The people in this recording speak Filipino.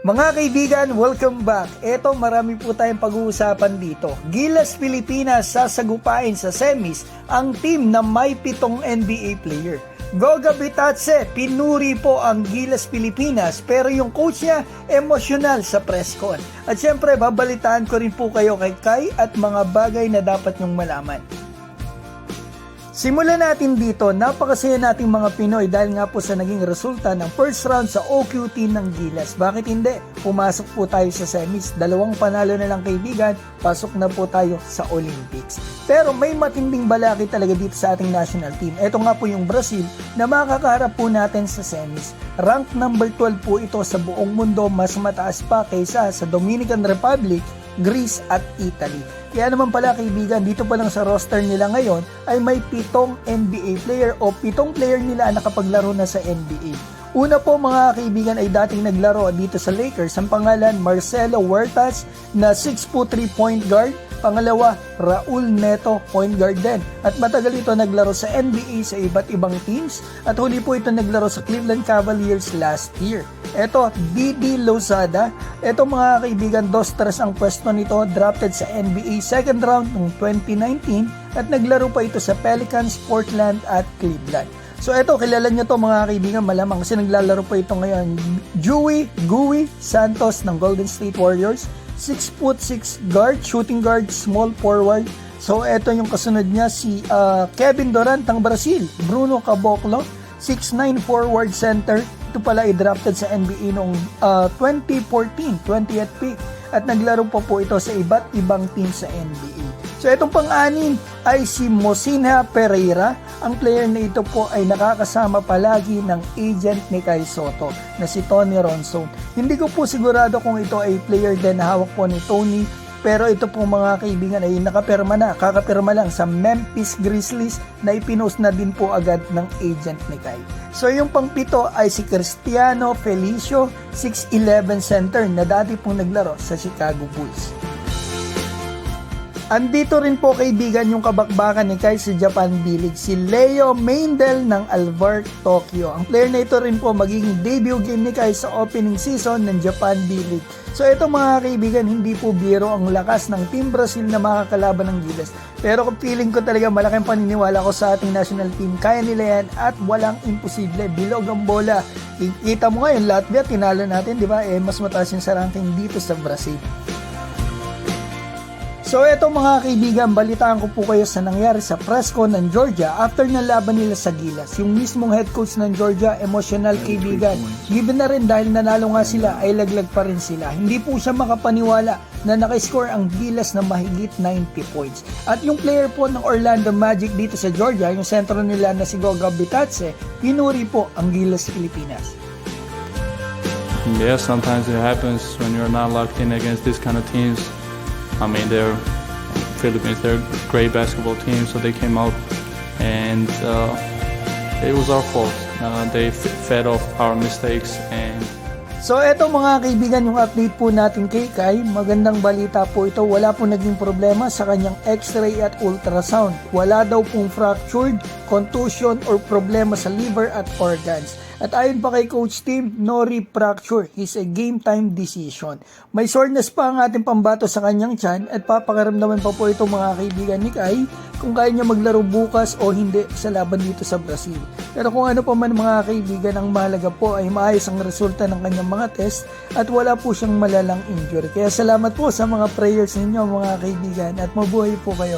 Mga kaibigan, welcome back. Eto, marami po tayong pag-uusapan dito. Gilas Pilipinas sasagupain sa semis ang team na may pitong NBA player. Goga Bitatse, pinuri po ang Gilas Pilipinas pero yung coach niya emosyonal sa press con. At syempre, babalitaan ko rin po kayo kay Kai at mga bagay na dapat nyong malaman. Simulan natin dito, napakasaya nating mga Pinoy dahil nga po sa naging resulta ng first round sa OQT ng Gilas. Bakit hindi? Pumasok po tayo sa semis. Dalawang panalo na lang kaibigan, pasok na po tayo sa Olympics. Pero may matinding balaki talaga dito sa ating national team. Ito nga po yung Brazil na makakaharap po natin sa semis. Rank number 12 po ito sa buong mundo, mas mataas pa kaysa sa Dominican Republic, Greece at Italy. Kaya naman pala kaibigan, dito pa lang sa roster nila ngayon ay may pitong NBA player o pitong player nila na nakapaglaro na sa NBA. Una po mga kaibigan ay dating naglaro dito sa Lakers ang pangalan Marcelo Huertas na 6'3 point guard. Pangalawa, Raul Neto, point guard din. At matagal ito naglaro sa NBA sa iba't ibang teams at huli po ito naglaro sa Cleveland Cavaliers last year. Ito, Didi Lozada. Ito mga kaibigan, dos tres ang pwesto nito, drafted sa NBA second round noong 2019 at naglaro pa ito sa Pelicans, Portland at Cleveland. So eto, kilala nyo to mga kaibigan malamang kasi naglalaro pa ito ngayon. Dewey Gui Santos ng Golden State Warriors. 6 foot 6 guard, shooting guard, small forward. So eto yung kasunod niya si uh, Kevin Durant ng Brazil, Bruno Caboclo, 6'9 forward center. Ito pala ay drafted sa NBA noong uh, 2014, 20th pick at naglaro pa po ito sa iba't ibang team sa NBA. So itong pang-anin ay si Mosinha Pereira. Ang player na ito po ay nakakasama palagi ng agent ni Kai Soto na si Tony Ronson. Hindi ko po sigurado kung ito ay player din na hawak po ni Tony pero ito po mga kaibigan ay nakapirma na, kakapirma lang sa Memphis Grizzlies na ipinost na din po agad ng agent ni Kai. So yung pangpito ay si Cristiano Felicio, 6'11 center na dati pong naglaro sa Chicago Bulls. Andito rin po kaibigan yung kabakbakan ni Kai sa Japan B-League, si Leo Meindel ng Alvar Tokyo. Ang player na ito rin po magiging debut game ni Kai sa opening season ng Japan B-League. So ito mga kaibigan, hindi po biro ang lakas ng Team Brazil na makakalaban ng Gilas. Pero feeling ko talaga malaking paniniwala ko sa ating national team, kaya nila yan at walang imposible. Bilog ang bola. Kita mo ngayon, Latvia, tinalo natin, di ba? Eh, mas mataas yung sa ranking dito sa Brazil. So eto mga kaibigan, balitaan ko po kayo sa nangyari sa pressco ng Georgia after ng laban nila sa Gilas. Yung mismong head coach ng Georgia, emotional kaibigan. Given na rin dahil nanalo nga sila, ay laglag pa rin sila. Hindi po siya makapaniwala na nakiscore ang Gilas na mahigit 90 points. At yung player po ng Orlando Magic dito sa Georgia, yung sentro nila na si Goga Bitatse, pinuri po ang Gilas Pilipinas. Yeah, sometimes it happens when you're not locked in against these kind of teams. I mean, they're Philippines. They're a great basketball team, so they came out, and uh, it was our fault. Uh, they fed off our mistakes, and So eto mga kaibigan yung update po natin kay Kai. Magandang balita po ito. Wala po naging problema sa kanyang x-ray at ultrasound. Wala daw pong fractured, contusion or problema sa liver at organs. At ayon pa kay Coach Tim, no rib fracture is a game time decision. May soreness pa ang ating pambato sa kanyang tiyan at papakaramdaman pa po ito mga kaibigan ni Kai kung kaya niya maglaro bukas o hindi sa laban dito sa Brazil. Pero kung ano pa man mga kaibigan, ang mahalaga po ay maayos ang resulta ng kanyang mga test at wala po siyang malalang injury. Kaya salamat po sa mga prayers ninyo mga kaibigan at mabuhay po kayo.